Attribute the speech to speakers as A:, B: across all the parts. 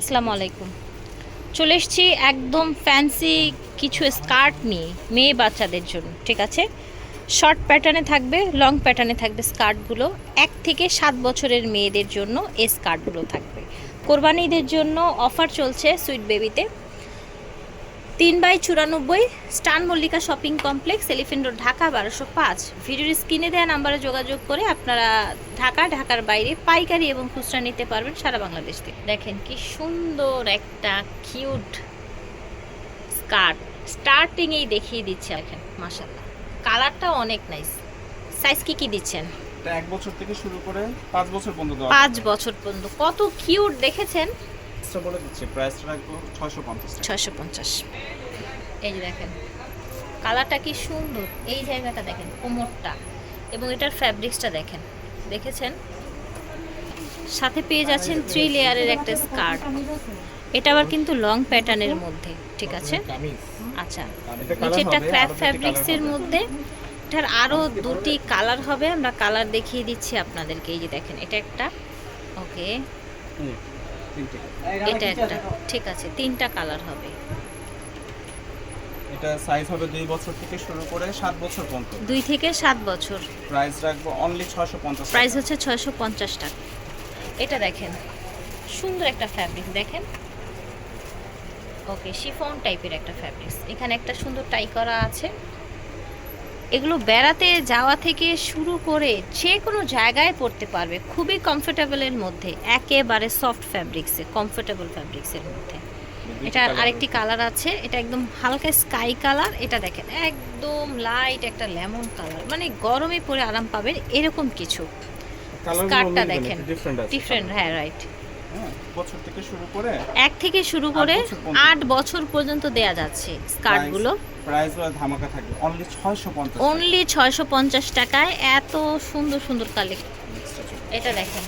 A: আসসালামু আলাইকুম। চলে এসছি একদম ফ্যান্সি কিছু স্কার্ট নিয়ে মেয়ে বাচ্চাদের জন্য, ঠিক আছে? শর্ট প্যাটার্নে থাকবে লং প্যাটার্নে থাকবে স্কার্টগুলো এক থেকে সাত বছরের মেয়েদের জন্য এই স্কার্টগুলো থাকবে। কোরবানিদের জন্য অফার চলছে সুইট বেবিতে তিন বাই চুরানব্বই স্টান Mallika shopping complex elephant road Dhaka বারোশো পাঁচ। ভিডিওর স্ক্রিনে দেওয়া নাম্বারে যোগাযোগ করে আপনারা ঢাকা ঢাকার বাইরে পাইকারি এবং খুচরা নিতে পারবেন সারা বাংলাদেশ থেকে। দেখেন কি সুন্দর একটা কিউট স্কার্ট। স্টার্টিংয়েই দেখিয়ে দিচ্ছে দেখেন মাসাল্লাহ কালারটা অনেক নাইস সাইজ কি কি দিচ্ছেন?
B: এক বছর থেকে শুরু করে পাঁচ বছর পর্যন্ত
A: পাঁচ বছর পর্যন্ত। কত কিউট দেখেছেন?
B: প্রাইসটা বলে দিচ্ছি। প্রাইসটা রাখব ছয়শো পঞ্চাশ
A: ছয়শো পঞ্চাশ। এই যে দেখেন কালারটা কি সুন্দর। এই জায়গাটা দেখেন কোমরটা। এবং এটার ফ্যাব্রিক্সটা দেখেন। দেখেছেন? সাথে পেয়ে যাচ্ছেন থ্রি লেয়ারের একটা স্কার্ট এটা আবার কিন্তু লং প্যাটার্নের মধ্যে ঠিক আছে? আচ্ছা। নিচেরটা ক্র্যাপ ফ্যাব্রিক্সের মধ্যে। এটার আরও দুটি কালার হবে আমরা কালার দেখিয়ে দিচ্ছি আপনাদেরকে। এই যে দেখেন এটা একটা ওকে। এটা একটা ঠিক আছে তিনটা কালার হবে।
B: এটা সাইজ হবে দুই বছর থেকে শুরু করে সাত বছর পর্যন্ত।
A: দুই থেকে সাত বছর।
B: প্রাইস রাখব অনলি ছয়শো পঞ্চাশ
A: প্রাইস হচ্ছে ছয়শো পঞ্চাশ টাকা। এটা দেখেন সুন্দর একটা ফ্যাব্রিক দেখেন। ওকে শিফন টাইপের একটা ফ্যাব্রিক্স এখানে একটা সুন্দর টাই করা আছে। এগুলো বেড়াতে যাওয়া থেকে শুরু করে যে কোনো জায়গায় পড়তে পারবে খুবই কমফোর্টেবলের মধ্যে একেবারে সফট ফ্যাব্রিক্সে কমফোর্টেবল ফ্যাব্রিক্সের মধ্যে। এটার আরেকটি কালার আছে এটা একদম হালকা স্কাই কালার এটা দেখেন একদম লাইট একটা লেমন কালার মানে গরমে পরে আরাম পাবেন এরকম কিছু। স্কার্টটা দেখেন
B: ডিফারেন্ট
A: হ্যাঁ রাইট
B: বছর থেকে শুরু করে
A: এক থেকে শুরু করে আট বছর পর্যন্ত দেয়া যাচ্ছে স্কার্টগুলো।
B: প্রাইস ধামাকা থাকবে। অনলি ছয়শো পঞ্চাশ
A: অনলি ছয়শো পঞ্চাশ টাকায় এত সুন্দর সুন্দর কালেক্ট এটা দেখেন।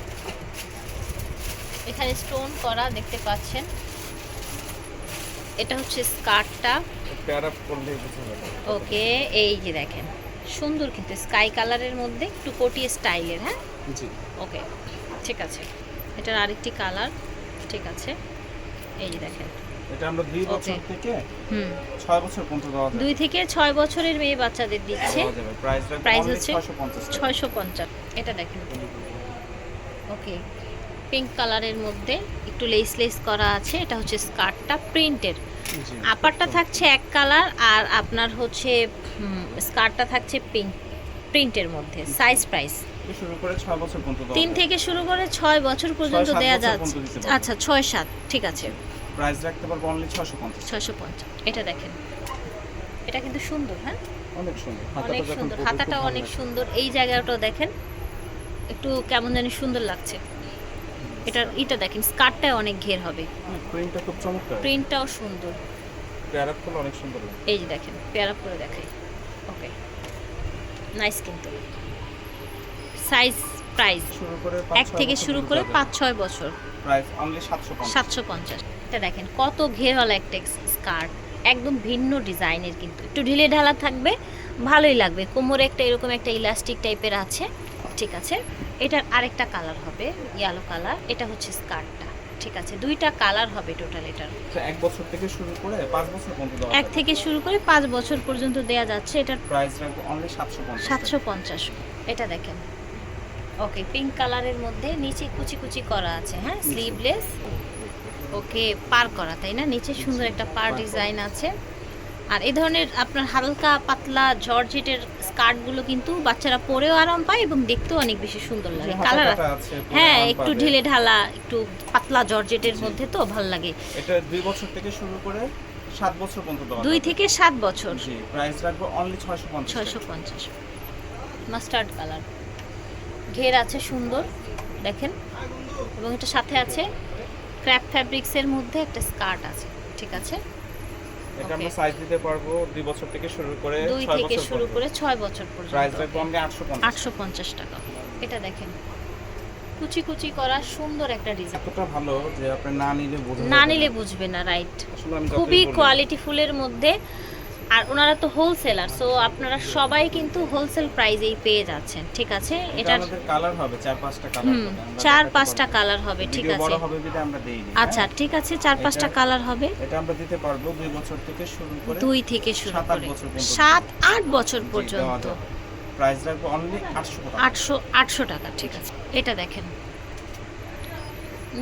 A: এখানে স্টোন করা দেখতে পাচ্ছেন। এটা হচ্ছে স্কার্টটা। ওকে এই যে দেখেন। সুন্দর কিন্তু স্কাই কালারের মধ্যে একটু কোটি স্টাইলের হ্যাঁ? ওকে ঠিক আছে। এটার আরেকটি কালার ঠিক আছে। এই যে দেখেন।
B: এটা আমরা দুই বছর থেকে
A: হুম।
B: ছয় বছর পর্যন্ত দেওয়া যাবে।
A: দুই থেকে ছয় বছরের মেয়ে বাচ্চাদের দিচ্ছে।
B: প্রাইস
A: হচ্ছে
B: ছয়শো পঞ্চাশ টাকা।
A: ছয়শো পঞ্চাশ। এটা দেখেন। ওকে। পিঙ্ক কালারের মধ্যে একটু লেস লেস করা আছে। এটা হচ্ছে স্কার্টটা প্রিন্টের। আপারটা থাকছে এক কালার আর আপনার হচ্ছে স্কার্টটা থাকছে পিঙ্ক প্রিন্টের মধ্যে। Size price.
B: থেকে শুরু করে ছয় বছর পর্যন্ত দেওয়া
A: তিন থেকে শুরু করে ছয় বছর পর্যন্ত দেয়া যাচ্ছে। আচ্ছা ছয় সাত ঠিক আছে।
B: প্রাইস রাখতে পারব অনলি ছয়শো পঞ্চাশ।
A: ছয়শো পঞ্চাশ এটা দেখেন। এটা কিন্তু সুন্দর হ্যাঁ?
B: অনেক সুন্দর।
A: অনেক সুন্দর হাতাটা অনেক সুন্দর। এই জায়গাটাও দেখেন একটু কেমন জানি সুন্দর লাগছে। এটার এটা দেখেন স্কার্টটা অনেক ঘের হবে।
B: প্রিন্টটা খুব চমৎকার।
A: প্রিন্টটাও সুন্দর।
B: পেয়ার আপ অনেক সুন্দর
A: এই যে দেখেন পেয়ার আপ করে দেখাই। ওকে নাইস কিন্তু। সাইজ প্রাইস এক থেকে শুরু করে পাঁচ ছয় বছর।
B: প্রাইস অনলি সাতশো পঞ্চাশ।
A: এটা দেখেন কত ঘেরওয়ালা একটা স্কার্ট একদম ভিন্ন ডিজাইনের কিন্তু। একটু ঢিলে ঢালা থাকবে ভালোই লাগবে। কোমরে একটা এরকম একটা ইলাস্টিক টাইপের আছে। ঠিক আছে। এটার আরেকটা কালার হবে ইয়েলো কালার এটা হচ্ছে স্কার্টটা ঠিক আছে। দুইটা কালার হবে টোটাল এটার।
B: এক বছর থেকে শুরু করে পাঁচ বছর পর্যন্ত দেওয়া
A: এক থেকে শুরু করে পাঁচ বছর পর্যন্ত দেয়া যাচ্ছে। এটার
B: প্রাইস রাখব অনলি সাতশো পঞ্চাশ।
A: এটা দেখেন। ওকে পিঙ্ক কালারের মধ্যে নিচে কুচি কুচি করা আছে হ্যাঁ? স্লিভলেস ওকে পার করা তাই না? নিচে সুন্দর একটা পার ডিজাইন আছে। আর এই ধরনের আপনার হালকা পাতলা জর্জেটের স্কার্টগুলো কিন্তু বাচ্চারা পরেও আরাম পায় এবং দেখতেও অনেক বেশি সুন্দর লাগে। কালার হ্যাঁ একটু ঢিলে ঢালা একটু পাতলা জর্জেটের মধ্যে তো ভালো লাগে।
B: এটা দুই বছর থেকে শুরু করে সাত বছর পর্যন্ত
A: দুই থেকে সাত বছর।
B: জি প্রাইস রাখব অনলি ছয়শো পঞ্চাশ
A: ছয়শো পঞ্চাশ। মাস্টার্ড কালার ঘের আছে সুন্দর দেখেন। এবং এটা সাথে আছে ক্র্যাপ ফ্যাব্রিক্সের মধ্যে একটা স্কার্ট আছে ঠিক আছে?
B: এটা আমরা সাইজ দিতে পারব দুই বছর থেকে শুরু করে
A: দুই
B: ছয়
A: থেকে
B: বছর
A: শুরু। করে ছয় বছর
B: প্রাইস
A: পর্যন্ত
B: রাখব অনলি আটশো পঞ্চাশ।
A: আটশো পঞ্চাশ টাকা। এটা দেখেন। কুচি কুচি করা সুন্দর একটা ডিজাইন
B: এতটা ভালো যে আপনি না নিলে বোঝা
A: না নিলে বুঝবে না রাইট খুবই কোয়ালিটি ফুলের মধ্যে আর ওনারা তো হোলসেলার সো আপনারা সবাই কিন্তু হোলসেল প্রাইজেই পেয়ে যাচ্ছেন ঠিক আছে?
B: এটা আমাদের কালার হবে চার পাঁচটা কালার
A: চার পাঁচটা কালার হবে ঠিক আছে।
B: বড় হবে বিধে আমরা দেই
A: আচ্ছা ঠিক আছে চার পাঁচটা কালার হবে।
B: এটা আমরা দিতে পারব দুই বছর থেকে শুরু করে
A: দুই থেকে শুরু
B: সাত আট
A: করে।
B: বছর পর্যন্ত।
A: সাত আট বছর পর্যন্ত।
B: প্রাইস রাখব অনলি আটশো টাকা।
A: আটশো আটশো টাকা ঠিক আছে। এটা দেখেন।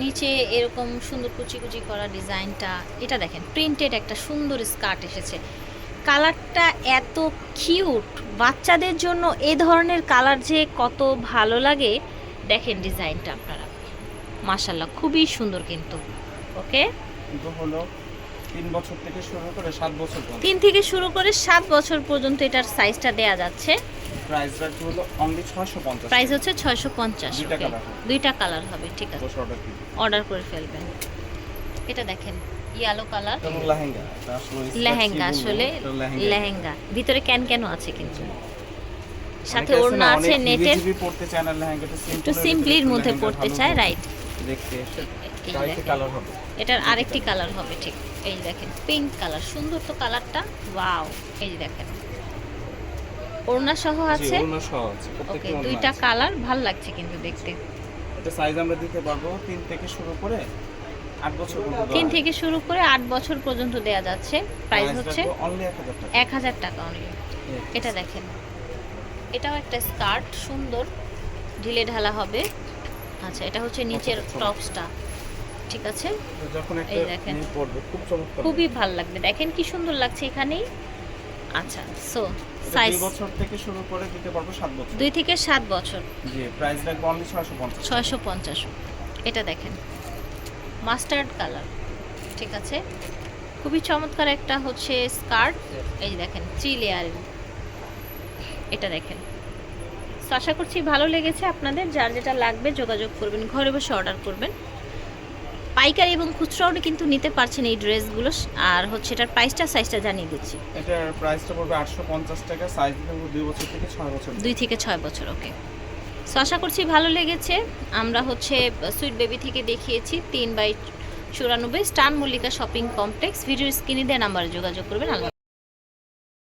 A: নিচে এরকম সুন্দর কুচি কুচি করা ডিজাইনটা এটা দেখেন প্রিন্টেড একটা সুন্দর স্কার্ট এসেছে। কালারটা এত কিউট। বাচ্চাদের জন্য এ ধরনের কালার যে কত ভালো লাগে দেখেন ডিজাইনটা আপনারা। মাশাল্লাহ খুবই সুন্দর কিন্তু। ওকে?
B: হলো তিন বছর থেকে শুরু করে সাত বছর পর্যন্ত।
A: তিন থেকে শুরু করে সাত বছর পর্যন্ত এটার সাইজটা দেয়া যাচ্ছে।
B: প্রাইস হলো অনলি ছয়শো পঞ্চাশ
A: প্রাইস হচ্ছে ছয়শো পঞ্চাশ
B: দুইটা
A: কালার হবে। ঠিক আছে।
B: অর্ডার
A: করে ফেলবেন। এটা দেখেন ইয়েলো কালার
B: লেহেঙ্গা আসলে
A: লেহেঙ্গা ভিতরে ক্যান কেন আছে কিন্তু। সাথে ওড়না আছে নেটের।
B: পড়তে চায় না লেহেঙ্গাটা
A: একটু সিম্পলির মধ্যে পড়তে চায় রাইট
B: দেখতে কালার হবে।
A: এটার আরেকটি কালার হবে ঠিক। এই দেখেন পিঙ্ক কালার সুন্দর তো কালারটা ওয়াও এই দেখেন। ওড়না সহ আছে। ওকে দুইটা কালার ভালো লাগছে কিন্তু দেখতে।
B: এটা সাইজ আমরা দিতে পারব তিন থেকে শুরু করে
A: তিন থেকে শুরু করে আট বছর পর্যন্ত দেয়া যাচ্ছে। প্রাইস হচ্ছে
B: এক হাজার টাকা।
A: অনলি এটা দেখেন। এটাও একটা স্কার্ট সুন্দর। ঢিলে ঢালা হবে। আচ্ছা এটা হচ্ছে নিচের টপসটা। ঠিক আছে? এই দেখেন। খুবই ভালো লাগবে। দেখেন কি সুন্দর লাগছে এখানেই। আচ্ছা সো সাইজ
B: বছর থেকে শুরু করে দিতে পারব সাত বছর।
A: দুই থেকে সাত বছর।
B: জি প্রাইস রাখব অনলি ছয়শো পঞ্চাশ।
A: ছয়শো পঞ্চাশ। এটা দেখেন। মাস্টার্ড কালার ঠিক আছে? খুবই চমৎকার একটা হচ্ছে স্কার্ট। এই যে দেখেন থ্রি লেয়ার। এটা দেখেন। So, আশা করছি ভালো লেগেছে আপনাদের। যার যেটা লাগবে যোগাযোগ করবেন ঘরে বসে অর্ডার করবেন। পাইকারি এবং খুচরাও কিন্তু নিতে পারছেন এই ড্রেসগুলো। আর হচ্ছে এটার প্রাইসটা সাইজটা জানিয়ে দিচ্ছি।
B: এটার প্রাইসটা পড়বে আটশো পঞ্চাশ টাকা সাইজ দুই বছর থেকে ছয় বছর।
A: দুই থেকে ছয় বছর ওকে সো আশা করছি ভালো লেগেছে। আমরা হচ্ছে সুইট বেবি থেকে দেখিয়েছি তিন বাই চুরানব্বই, স্টান মল্লিকা শপিং কমপ্লেক্স। ভিডিও স্ক্রিনে দেওয়া নাম্বারে যোগাযোগ করবেন আল্লাহ